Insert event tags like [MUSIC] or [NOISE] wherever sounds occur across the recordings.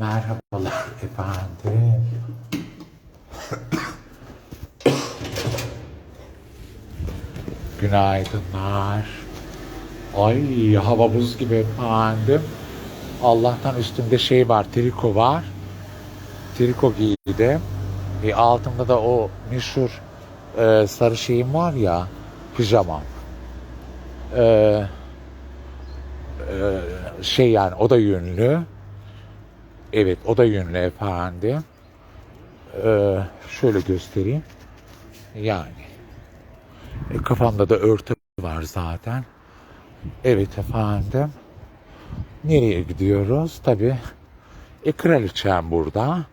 Merhabalar efendim. Günaydınlar. Ay hava buz gibi efendim. Allah'tan üstümde şey var, triko var. Triko giydim. E, altımda da o meşhur e, sarı şeyim var ya, pijamam. E, e, şey yani o da yünlü. Evet o da yünlü efendim. E, şöyle göstereyim. Yani. E, kafamda da örtü var zaten. Evet efendim. Nereye gidiyoruz? Tabii. E kraliçem burada.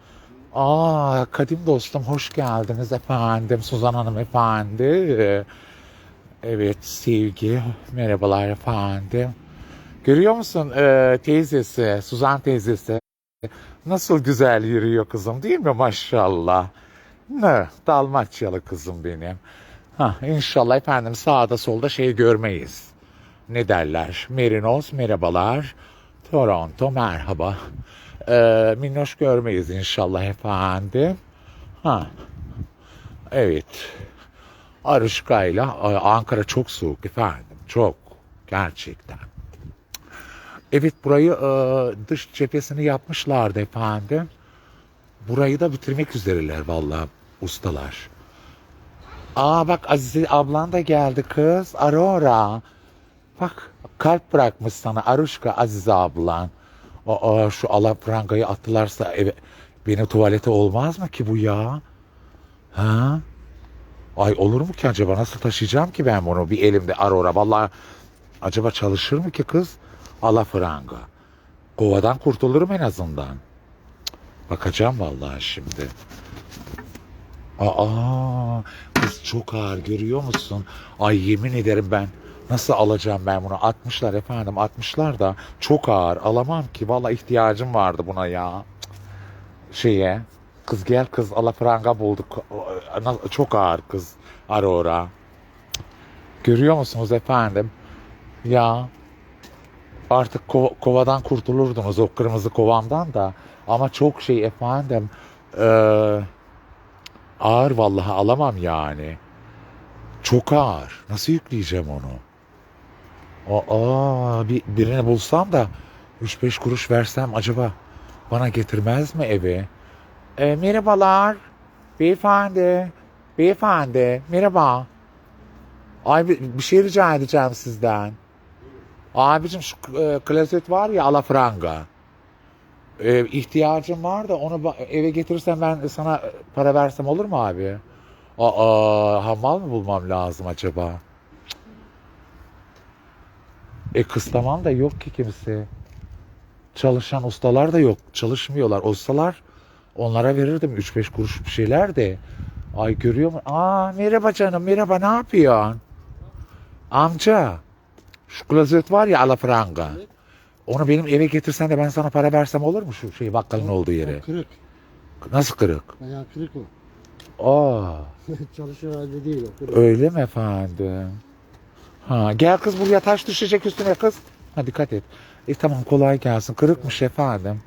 Aa kadim dostum hoş geldiniz efendim. Suzan Hanım efendi. Evet sevgi. Merhabalar efendim. Görüyor musun e, teyzesi, Suzan teyzesi? Nasıl güzel yürüyor kızım değil mi maşallah. Ne Dalmaçyalı kızım benim. Ha, inşallah efendim sağda solda şey görmeyiz. Ne derler? Merinos merhabalar. Toronto merhaba. Ee, minnoş görmeyiz inşallah efendim. Ha. Evet. Arışkayla Ankara çok soğuk efendim. Çok. Gerçekten. Evet burayı e, dış cephesini yapmışlardı efendim. Burayı da bitirmek üzereler vallahi ustalar. Aa bak Azize ablan da geldi kız. Aurora. Bak kalp bırakmış sana Aruşka Azize ablan. Aa şu alafrangayı attılarsa eve, beni tuvalete olmaz mı ki bu ya? Ha? Ay olur mu ki acaba nasıl taşıyacağım ki ben bunu bir elimde Aurora. Vallahi acaba çalışır mı ki kız? Alafranga. Kovadan kurtulurum en azından. Bakacağım vallahi şimdi. Aa, kız çok ağır görüyor musun? Ay yemin ederim ben nasıl alacağım ben bunu? 60'lar efendim 60'lar da çok ağır alamam ki. Vallahi ihtiyacım vardı buna ya. Şeye kız gel kız alafranga bulduk. Çok ağır kız Aurora. Görüyor musunuz efendim? Ya artık ko- kovadan kurtulurdunuz o kırmızı kovamdan da. Ama çok şey efendim. Eee Ağır vallahi alamam yani. Çok ağır. Nasıl yükleyeceğim onu? Aa, bir, birini bulsam da 3-5 kuruş versem acaba bana getirmez mi eve? E, merhabalar. Beyefendi. Beyefendi. Merhaba. Ay bir, bir şey rica edeceğim sizden. Abicim şu e, klozet var ya alafranga. Ee, ihtiyacım var da onu eve getirirsen ben sana para versem olur mu abi? Aa, hamal mı bulmam lazım acaba? E kız tamam da yok ki kimse. Çalışan ustalar da yok. Çalışmıyorlar. Ustalar onlara verirdim 3-5 kuruş bir şeyler de. Ay görüyor musun? Aa merhaba canım merhaba ne yapıyorsun? Amca şu klozet var ya alafranga. Onu benim eve getirsen de ben sana para versem olur mu şu şey bakkalın olduğu yere? Kırık. Nasıl kırık? Ayağı kırık o. Aa, [LAUGHS] Çalışıyor halde değil o. Kırık. öyle mi efendim? Ha, gel kız buraya taş düşecek üstüne kız. Ha dikkat et. E tamam kolay gelsin. Kırıkmış efendim.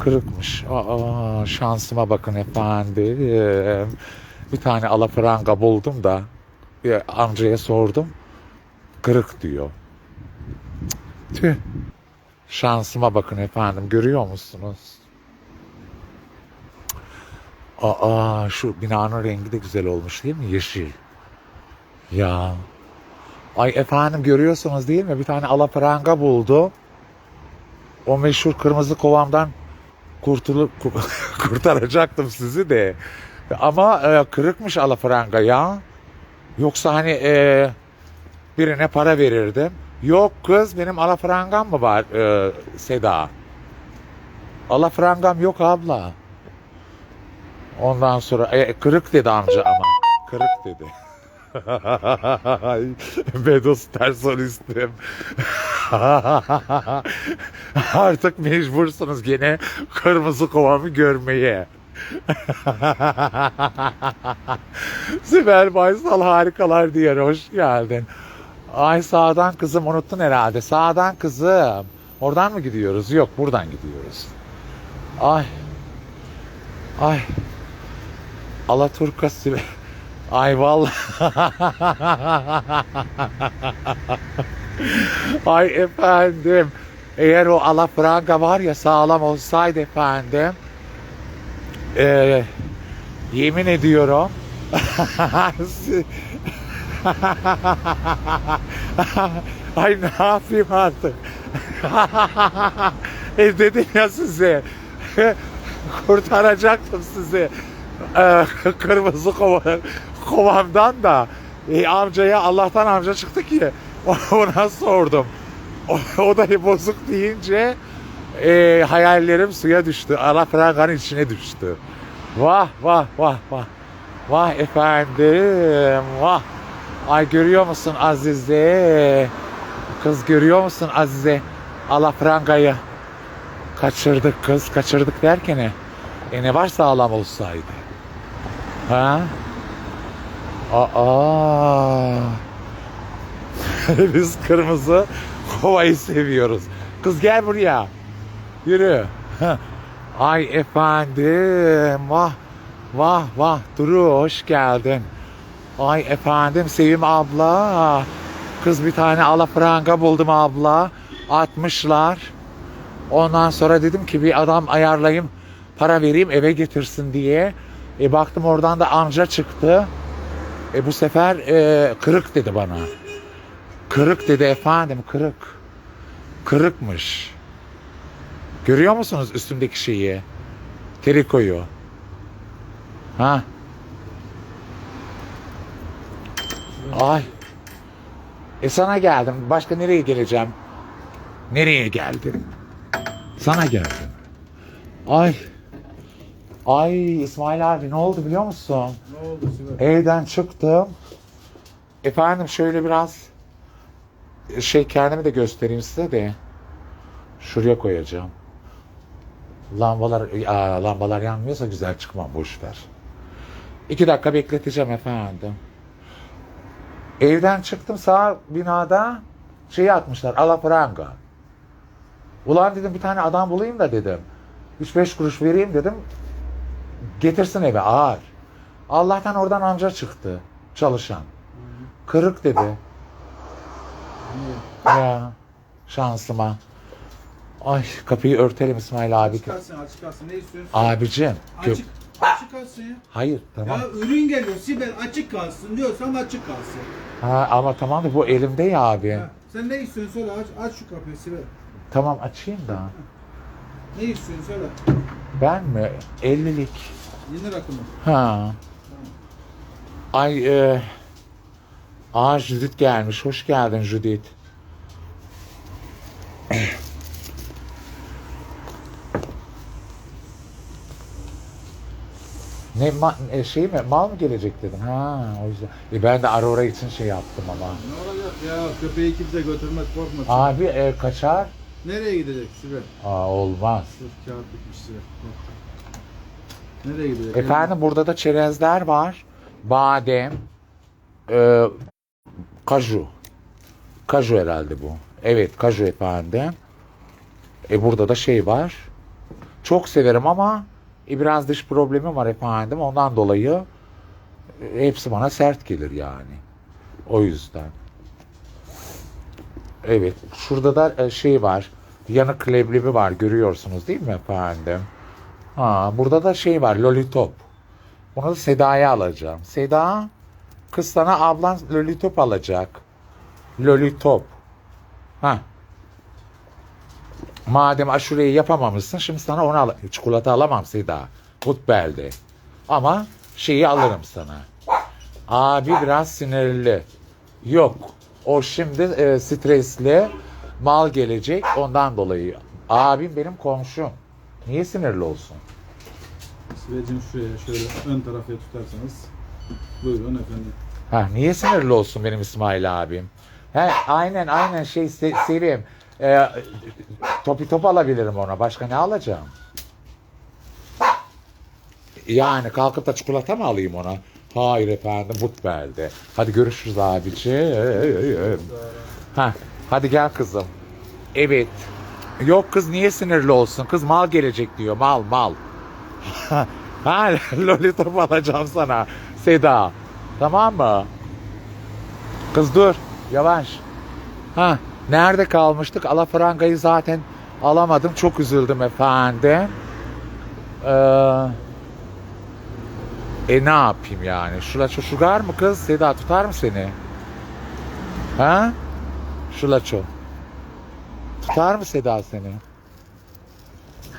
Kırıkmış. Aa, şansıma bakın efendim. Bir tane alafranga buldum da bir amcaya sordum. Kırık diyor. Tüh. Şansıma bakın efendim. Görüyor musunuz? Aa şu binanın rengi de güzel olmuş değil mi? Yeşil. Ya. Ay efendim görüyorsunuz değil mi? Bir tane alafranga buldu. O meşhur kırmızı kovamdan kurtulup [LAUGHS] kurtaracaktım sizi de. Ama e, kırıkmış alafranga ya. Yoksa hani e, birine para verirdim. Yok kız benim alafrangam mı var e, Seda? Alafrangam yok abla. Ondan sonra e, kırık dedi amca ama. Kırık dedi. [LAUGHS] Bedos tersoristim. [LAUGHS] Artık mecbursunuz gene kırmızı kovamı görmeye. [LAUGHS] Sibel Baysal harikalar diye hoş geldin. Ay sağdan kızım unuttun herhalde. Sağdan kızım. Oradan mı gidiyoruz? Yok buradan gidiyoruz. Ay. Ay. Alaturka Sibel. [LAUGHS] Ay vallahi. [LAUGHS] Ay efendim. Eğer o alafranga var ya sağlam olsaydı efendim. eee, yemin ediyorum. [LAUGHS] [LAUGHS] Ay ne yapayım artık. [LAUGHS] e dedim ya size. [LAUGHS] Kurtaracaktım sizi. Ee, kırmızı kova, kovamdan da. E, amcaya Allah'tan amca çıktı ki. Ona sordum. O, o da bozuk deyince e, hayallerim suya düştü. Alafranganın içine düştü. Vah vah vah vah. Vah efendim vah. Ay görüyor musun Azize? Kız görüyor musun Azize? Alafrangayı. Kaçırdık kız. Kaçırdık derken ne? E ne var sağlam olsaydı? Ha? Aa. [LAUGHS] Biz kırmızı kovayı seviyoruz. Kız gel buraya. Yürü. Ay efendim. Vah. Vah vah. Duru hoş geldin. Ay efendim Sevim abla. Kız bir tane alafranga buldum abla. Atmışlar. Ondan sonra dedim ki bir adam ayarlayayım. Para vereyim eve getirsin diye. E baktım oradan da amca çıktı. E bu sefer e, kırık dedi bana. Kırık dedi efendim kırık. Kırıkmış. Görüyor musunuz üstümdeki şeyi? Trikoyu. Ha? Ay. E sana geldim. Başka nereye geleceğim? Nereye geldim? Sana geldim. Ay. Ay İsmail abi ne oldu biliyor musun? Ne oldu Sibel? Evden çıktım. Efendim şöyle biraz şey kendimi de göstereyim size de. Şuraya koyacağım. Lambalar aa, lambalar yanmıyorsa güzel çıkmam boş ver. İki dakika bekleteceğim efendim. Evden çıktım sağ binada şey atmışlar alafranga. Ulan dedim bir tane adam bulayım da dedim. 3-5 kuruş vereyim dedim. Getirsin eve ağır. Allah'tan oradan amca çıktı çalışan. Kırık dedi. Ya şansıma. Ay kapıyı örtelim İsmail abi. Açık kalsın, açık kalsın. Ne istiyorsun? Abicim. Açık, açık kalsın ya. Hayır tamam. Ya ürün geliyor Sibel açık kalsın diyorsam açık kalsın. Ha, ama tamam da bu elimde ya abi. Ha, sen ne istiyorsun söyle aç, aç şu kapıyı Sibel. Tamam açayım da. Ne istiyorsun söyle. Ben mi? 50'lik. Yeni rakımı. Ha. Ay e, Aa Judith gelmiş. Hoş geldin Judith. Ne ma, e, şey mi mal mı gelecek dedin ha o yüzden. E, ben de Aurora için şey yaptım ama. Ne olacak ya köpeği kimse götürmez korkma. Sibel. Abi e, kaçar. Nereye gidecek Sibel? Aa olmaz. Dur kağıt bitmiş Sibel. Nereye gidecek? Efendim burada da çerezler var. Badem. E, kaju. Kaju herhalde bu. Evet kaju efendim. E burada da şey var. Çok severim ama e, biraz dış problemim var efendim. Ondan dolayı e, hepsi bana sert gelir yani. O yüzden. Evet. Şurada da e, şey var. Yanık leblebi var. Görüyorsunuz değil mi efendim? Ha, burada da şey var. Lolitop. Bunu da Seda'ya alacağım. Seda kız sana ablan Lolitop alacak. Lolitop. Ha. Madem aşureyi yapamamışsın şimdi sana onu al. Çikolata alamam Seda. Putbel'de. Ama şeyi alırım sana. Abi biraz sinirli. Yok. O şimdi e, stresli. Mal gelecek ondan dolayı. Abim benim komşum. Niye sinirli olsun? Sibel'cim şuraya şöyle ön tarafıya tutarsanız. Buyurun efendim. Ha, niye sinirli olsun benim İsmail abim? He, aynen aynen şey Se- Sevim. Ee, topi top alabilirim ona. Başka ne alacağım? Yani kalkıp da çikolata mı alayım ona? Hayır efendim Butbel'de. Hadi görüşürüz abici. Ha, hadi gel kızım. Evet. Yok kız niye sinirli olsun? Kız mal gelecek diyor. Mal mal. [LAUGHS] ha lollipop alacağım sana. Seda. Tamam mı? Kız dur. Yavaş. Ha nerede kalmıştık? Alafrangayı zaten alamadım. Çok üzüldüm efendim. Ee, e ne yapayım yani? Şulaço şugar mı kız? Seda tutar mı seni? Ha? Şulaço. Tutar mı Seda seni?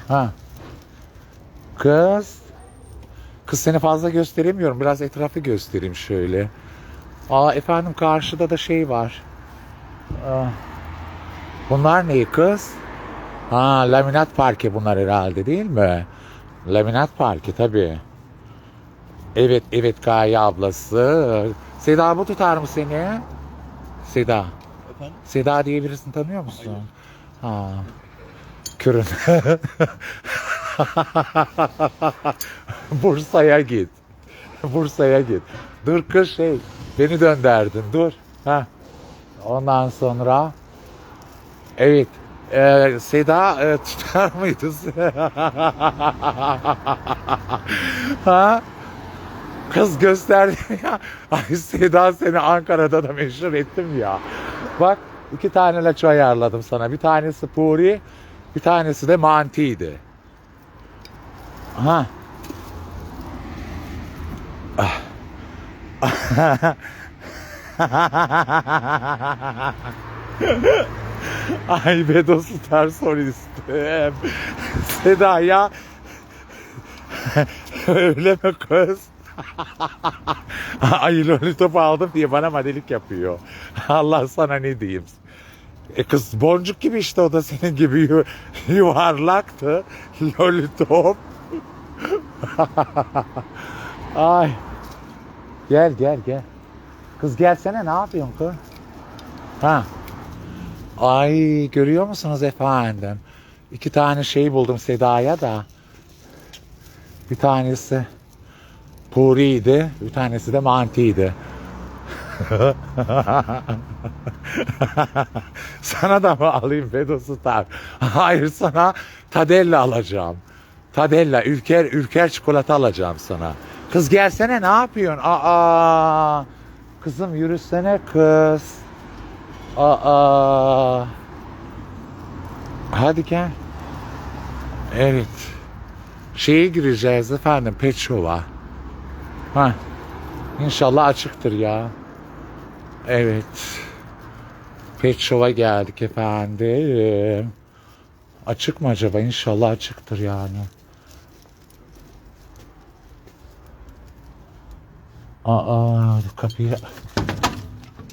Ha. Kız. Kız seni fazla gösteremiyorum. Biraz etrafı göstereyim şöyle. Aa efendim karşıda da şey var. Aa, bunlar ne kız? Ha laminat parke bunlar herhalde değil mi? Laminat parke tabii. Evet evet Gaye ablası. Seda bu tutar mı seni? Seda. Efendim? Seda diye birisini tanıyor musun? Ha. Kürün. [LAUGHS] Bursa'ya git. Bursa'ya git. Dur kız şey. Beni dönderdin. Dur. Ha. Ondan sonra Evet. Ee, Seda e, tutar mıydı? [LAUGHS] ha? Kız gösterdim ya. Ay Seda seni Ankara'da da meşhur ettim ya. Bak iki tane laço ayarladım sana. Bir tanesi puri, bir tanesi de mantiydi. Aha. [LAUGHS] Ay Bedo Star solistim. Seda ya. Öyle mi kız? Ay lollipop aldım diye bana modelik yapıyor. Allah sana ne diyeyim. E kız boncuk gibi işte o da senin gibi yu- yuvarlaktı. Lollipop. Ay. Gel gel gel. Kız gelsene ne yapıyorsun kız? Ha. Ay görüyor musunuz efendim? İki tane şey buldum Seda'ya da. Bir tanesi Puri'ydi, bir tanesi de mantiydi. [LAUGHS] sana da mı alayım Fedo Star? Hayır sana Tadella alacağım. Tadella, ülker, ülker çikolata alacağım sana. Kız gelsene ne yapıyorsun? Aa, kızım yürüsene kız. Aa, hadi gel. Evet. Şeye gireceğiz efendim Pet Shop'a. Ha. İnşallah açıktır ya. Evet. Pet Shop'a geldik efendim. Açık mı acaba? İnşallah açıktır yani. Aa, kapıyı...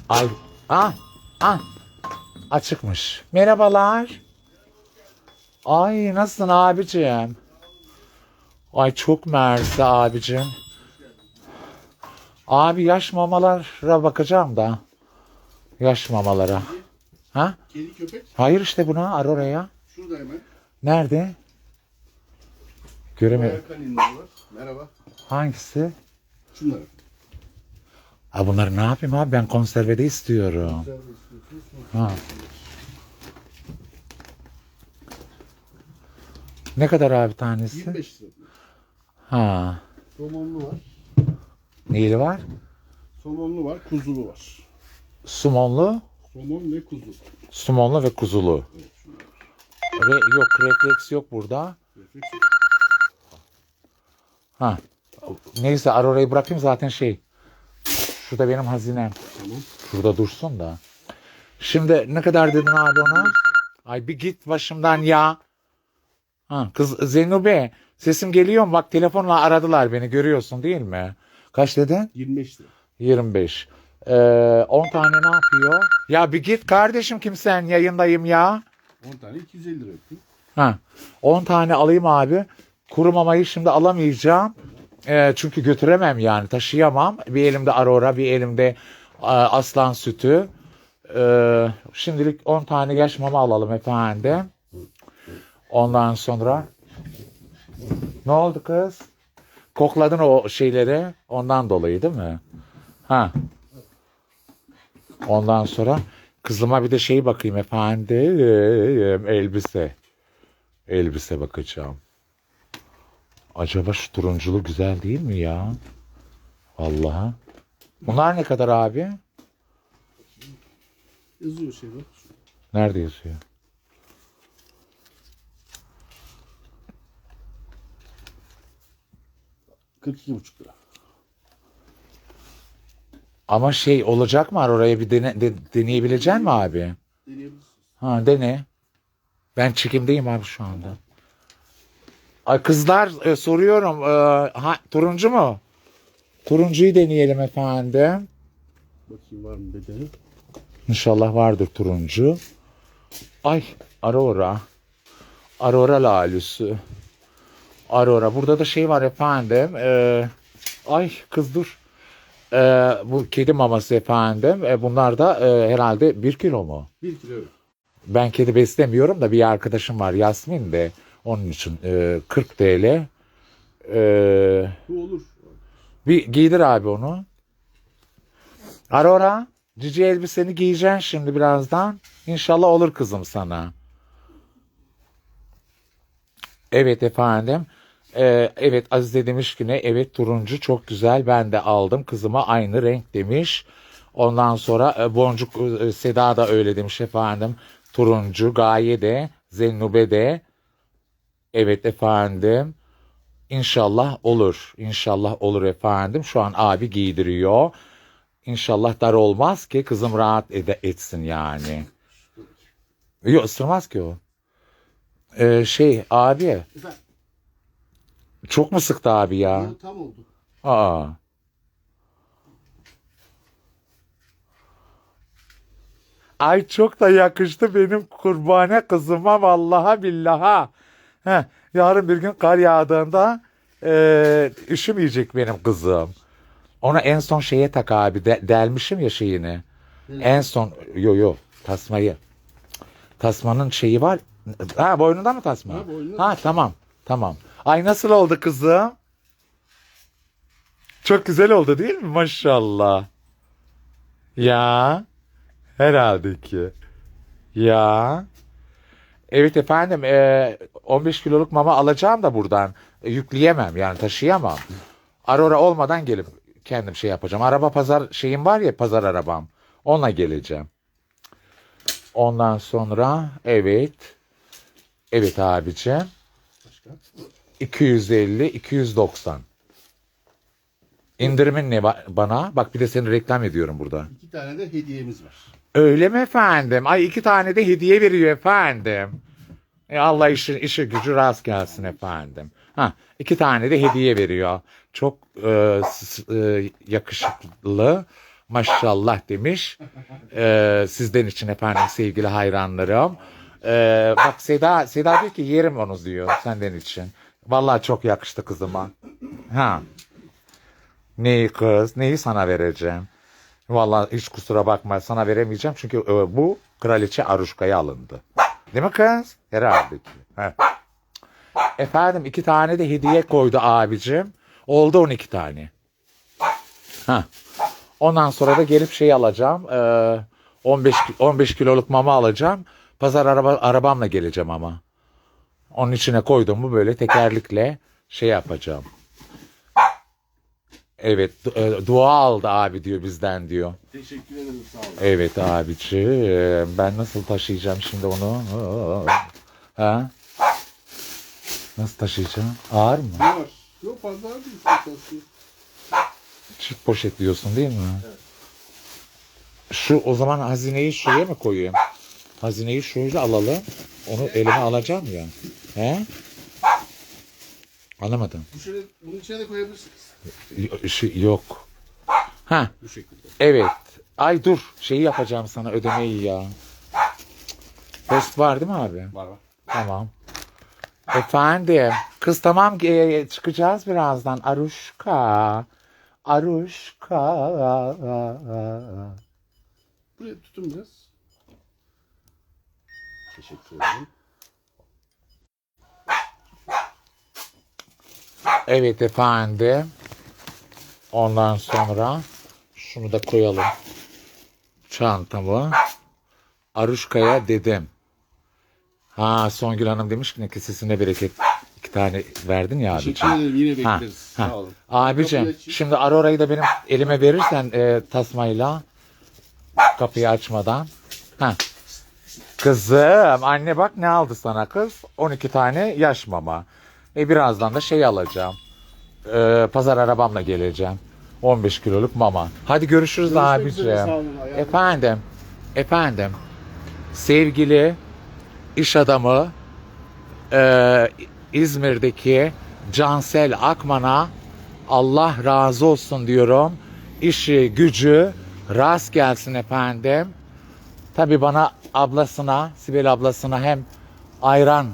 Ay, ah, ah. Açıkmış. Merhabalar. Ay nasılsın abicim? Ay çok mersi abicim. Abi yaş mamalara bakacağım da. Yaş mamalara. Ha? Kedi köpek Hayır işte buna ar oraya. şurada hemen. Nerede? Göremiyorum. Merhaba. Hangisi? Şunlar. Ha bunları ne yapayım abi ben konservede istiyorum. Ha. Ne kadar abi tanesi? 25 lira. Ha. Somonlu var. Neyli var? Somonlu var. Kuzulu var. Sumonlu, Somon ve kuzu. sumonlu ve kuzulu. Evet şunlar. Re- yok refleks yok burada. Refleks. Ha. Neyse Aurora'yı bırakayım zaten şey. Şurada benim hazinem. Tamam. Şurada dursun da. Şimdi ne kadar dedin abi ona? Ay bir git başımdan ya. Ha, kız Zeynube sesim geliyor mu? Bak telefonla aradılar beni görüyorsun değil mi? Kaç dedin? 25 lira. 25. Ee, 10 tane ne yapıyor? Ya bir git kardeşim kimsen yayındayım ya. 10 tane 250 lira etti. Ha, 10 tane alayım abi. Kuru mamayı şimdi alamayacağım. Ee, çünkü götüremem yani taşıyamam. Bir elimde Aurora bir elimde e, aslan sütü. Ee, şimdilik 10 tane yaş mama alalım efendim. Ondan sonra ne oldu kız? Kokladın o şeyleri ondan dolayı değil mi? Ha. Ondan sonra kızıma bir de şey bakayım efendim elbise. elbise bakacağım. Acaba şu turunculu güzel değil mi ya? Vallahi. Bunlar ne kadar abi? Yazıyor şey bak. Nerede yazıyor? $42,5 lira. Ama şey olacak mı oraya bir dene, de, deneyebilecek mi abi? Deneyebilirsiniz. Ha dene. Ben çekimdeyim abi şu anda. Ay kızlar e, soruyorum. e, ha, turuncu mu? Turuncuyu deneyelim efendim. Bakayım var mı bedeni. İnşallah vardır turuncu. Ay Aurora. Aurora lalüsü. Aurora. Burada da şey var efendim. e, ay kız dur. E, bu kedi maması efendim. E, bunlar da e, herhalde bir kilo mu? 1 kilo. Ben kedi beslemiyorum da bir arkadaşım var Yasmin de. Onun için e, 40 TL. E, Bu olur. bir giydir abi onu. Aurora, cici elbiseni giyeceksin şimdi birazdan. İnşallah olur kızım sana. Evet efendim. Ee, evet Azize demiş ki ne? Evet turuncu çok güzel. Ben de aldım. Kızıma aynı renk demiş. Ondan sonra e, Boncuk e, Seda da öyle demiş efendim. Turuncu, Gaye de, Zennube de. Evet efendim. İnşallah olur. İnşallah olur efendim. Şu an abi giydiriyor. İnşallah dar olmaz ki kızım rahat ede, etsin yani. Yok ısırmaz ki o. Ee, şey abi Efendim çok mu sıktı abi ya? bu tam oldu. Aa. Ay çok da yakıştı benim kurbane kızıma vallaha billaha. Heh, yarın bir gün kar yağdığında e, üşümeyecek benim kızım. Ona en son şeye tak abi de- delmişim ya şeyini. En son yo yo tasmayı. Tasmanın şeyi var. Ha boynunda mı tasma? Ha, boynunda. Ha tamam tamam. Ay nasıl oldu kızım? Çok güzel oldu değil mi? Maşallah. Ya. Herhalde ki. Ya. Evet efendim. e, 15 kiloluk mama alacağım da buradan. E, yükleyemem yani taşıyamam. Aurora olmadan gelip kendim şey yapacağım. Araba pazar şeyim var ya pazar arabam. Onunla geleceğim. Ondan sonra evet. Evet abicim. Başka? 250, 290. İndirimin ne ba- bana? Bak bir de seni reklam ediyorum burada. İki tane de hediyemiz var. Öyle mi efendim? Ay iki tane de hediye veriyor efendim. E Allah işi, işi gücü rast gelsin efendim. Ha, iki tane de hediye veriyor. Çok e, e, yakışıklı maşallah demiş. E, sizden için efendim sevgili hayranlarım. E, bak Seda, Seda diyor ki yerim onu diyor senden için. Vallahi çok yakıştı kızıma. Ha. Neyi kız? Neyi sana vereceğim? Vallahi hiç kusura bakma sana veremeyeceğim çünkü e, bu kraliçe Aruşka'ya alındı. Değil mi kız? Herhalde ki. Efendim iki tane de hediye koydu abicim. Oldu 12 tane. Ha. Ondan sonra da gelip şey alacağım. e, 15 ki- 15 kiloluk mama alacağım. Pazar araba arabamla geleceğim ama. Onun içine koydum mu böyle tekerlikle şey yapacağım. Evet du- e, dua aldı abi diyor bizden diyor. Teşekkür ederim sağ olun. Evet abiciğim ben nasıl taşıyacağım şimdi onu? Ha? Nasıl taşıyacağım? Ağır mı? Var? Yok fazla değil. Fazla. Çift poşet diyorsun değil mi? Şu o zaman hazineyi şuraya mı koyayım? Hazineyi şöyle alalım. Onu elime alacağım ya. He? Anlamadım. Bu şöyle, bunun içine de koyabilirsiniz. Yok. Ha Bu şekilde. evet. Ay dur şeyi yapacağım sana ödemeyi ya. Post var değil mi abi? Var var. Tamam. Efendim. Kız tamam e, çıkacağız birazdan. Aruşka. Aruşka. Buraya tutun biraz. Teşekkür ederim. Evet efendim. Ondan sonra şunu da koyalım. Çantamı. Aruşka'ya dedim. Ha Songül Hanım demiş ki ne kesesine bereket. İki tane verdin ya abicim. Teşekkür ederim. Yine Ha, bekleriz. ha. Sağ olun. Abicim Kapıyı şimdi Aurora'yı da benim elime verirsen e, tasmayla kapıyı açmadan. Ha. Kızım anne bak ne aldı sana kız? 12 tane yaş mama. E birazdan da şey alacağım. E, pazar arabamla geleceğim. 15 kiloluk mama. Hadi görüşürüz Görüşmek üzere, sağ olun, ayağınıza- Efendim. Efendim. Sevgili iş adamı e, İzmir'deki Cansel Akman'a Allah razı olsun diyorum. İşi, gücü rast gelsin efendim. Tabi bana ablasına, Sibel ablasına hem ayran,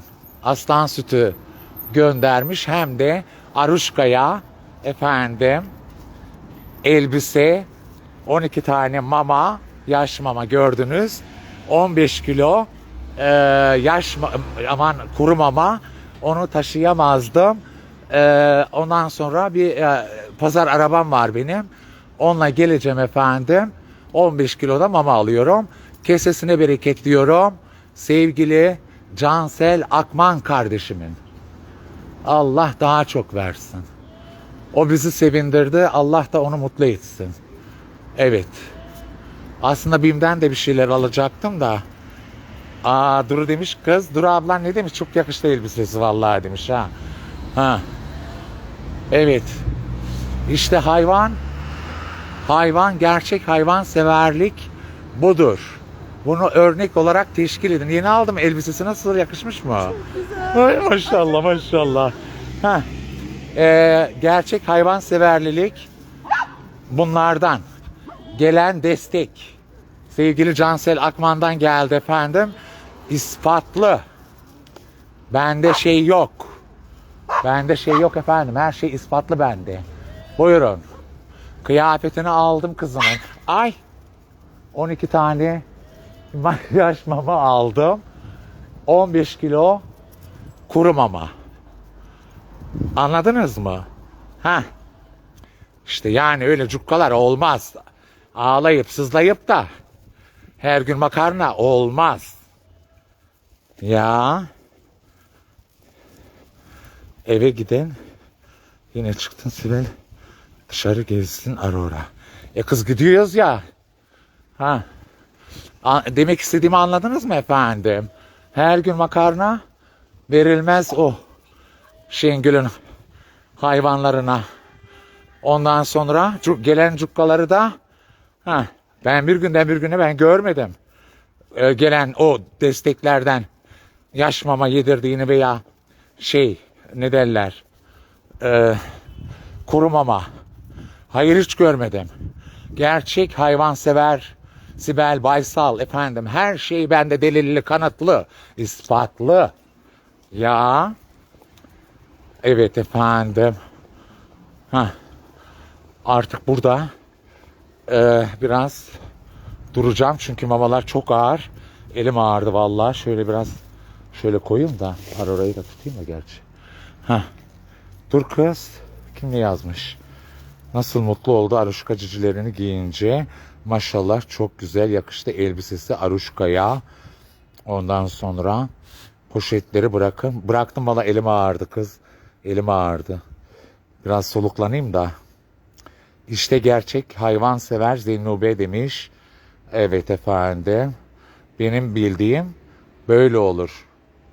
aslan sütü göndermiş hem de Aruşka'ya efendim elbise, 12 tane mama, yaş mama gördünüz. 15 kilo e, yaş ma- aman kuru mama onu taşıyamazdım. E, ondan sonra bir e, pazar arabam var benim. Onunla geleceğim efendim. 15 kiloda mama alıyorum. Kesesine bereket diyorum. Sevgili Cansel Akman kardeşimin. Allah daha çok versin. O bizi sevindirdi. Allah da onu mutlu etsin. Evet. Aslında BİM'den de bir şeyler alacaktım da. Aa Duru demiş kız. Duru ablan ne demiş? Çok yakıştı elbisesi vallahi demiş ha. Ha. Evet. İşte hayvan hayvan gerçek hayvan severlik budur. Bunu örnek olarak teşkil edin. Yeni aldım elbisesi nasıl yakışmış mı? Ay maşallah maşallah. Ha. Ee, gerçek hayvan severlilik bunlardan gelen destek sevgili Cansel Akman'dan geldi efendim. İspatlı. Bende şey yok. Bende şey yok efendim. Her şey ispatlı bende. Buyurun. Kıyafetini aldım kızımın. Ay. 12 tane makyaj mama aldım. 15 kilo kuru mama. Anladınız mı? Ha. İşte yani öyle cukkalar olmaz. Ağlayıp sızlayıp da her gün makarna olmaz. Ya. Eve giden yine çıktın Sibel dışarı gezsin Aurora. E kız gidiyoruz ya. Ha. Demek istediğimi anladınız mı efendim? Her gün makarna verilmez o Şengül'ün hayvanlarına. Ondan sonra gelen cukkaları da ha, ben bir günden bir güne ben görmedim. Ee, gelen o desteklerden yaş mama yedirdiğini veya şey ne derler ee, kuru mama. Hayır hiç görmedim. Gerçek hayvansever Sibel Baysal efendim her şey bende delilli kanıtlı ispatlı. Ya evet efendim. Ha. Artık burada e, biraz duracağım çünkü mamalar çok ağır. Elim ağırdı vallahi. Şöyle biraz şöyle koyayım da orayı da tutayım da gerçi. Ha. Dur kız. Kim ne yazmış? Nasıl mutlu oldu Aruşka cicilerini giyince. Maşallah çok güzel yakıştı elbisesi Aruşka'ya. Ondan sonra poşetleri bırakın. Bıraktım valla elim ağrıdı kız. Elim ağrıdı. Biraz soluklanayım da. İşte gerçek hayvan sever Zeynube demiş. Evet efendim. Benim bildiğim böyle olur.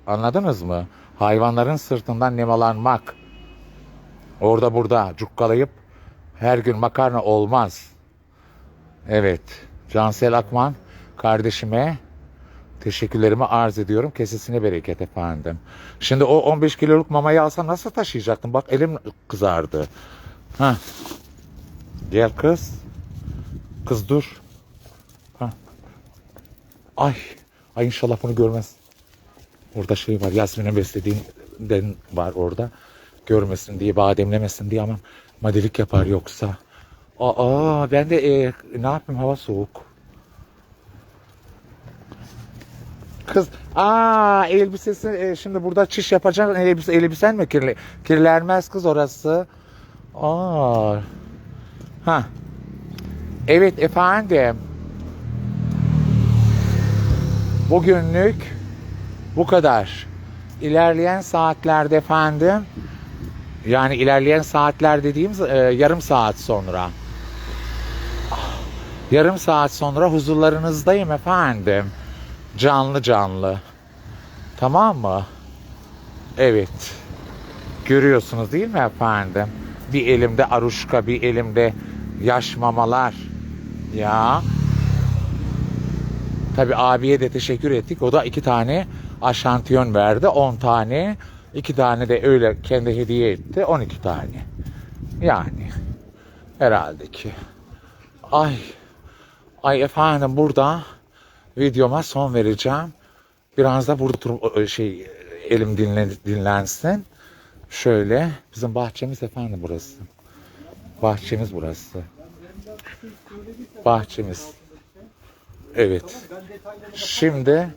Anladınız mı? Hayvanların sırtından nemalanmak. Orada burada cukkalayıp her gün makarna olmaz. Evet. Cansel Akman kardeşime teşekkürlerimi arz ediyorum. Kesesine bereket efendim. Şimdi o 15 kiloluk mamayı alsam nasıl taşıyacaktım? Bak elim kızardı. Ha. Gel kız. Kız dur. Ha. Ay. Ay inşallah bunu görmez. Orada şey var. Yasmin'in beslediğinden var orada. Görmesin diye, bademlemesin diye ama madilik yapar yoksa. Aa ben de e, ne yapayım hava soğuk. Kız aa elbisesi e, şimdi burada çiş yapacaksın elbise elbisen mi kirli kirlenmez kız orası. Aa. Ha. Evet efendim. Bugünlük Bu kadar. İlerleyen saatlerde efendim yani ilerleyen saatler dediğimiz e, yarım saat sonra. Yarım saat sonra huzurlarınızdayım efendim. Canlı canlı. Tamam mı? Evet. Görüyorsunuz değil mi efendim? Bir elimde aruşka, bir elimde yaş mamalar. Ya. Tabi abiye de teşekkür ettik. O da iki tane aşantiyon verdi. 10 tane. iki tane de öyle kendi hediye etti. 12 tane. Yani. Herhalde ki. Ay. Ay efendim burada videoma son vereceğim. Biraz da burada şey elim dinlen, dinlensin. Şöyle bizim bahçemiz efendim burası. Bahçemiz burası. Bahçemiz. Evet. Şimdi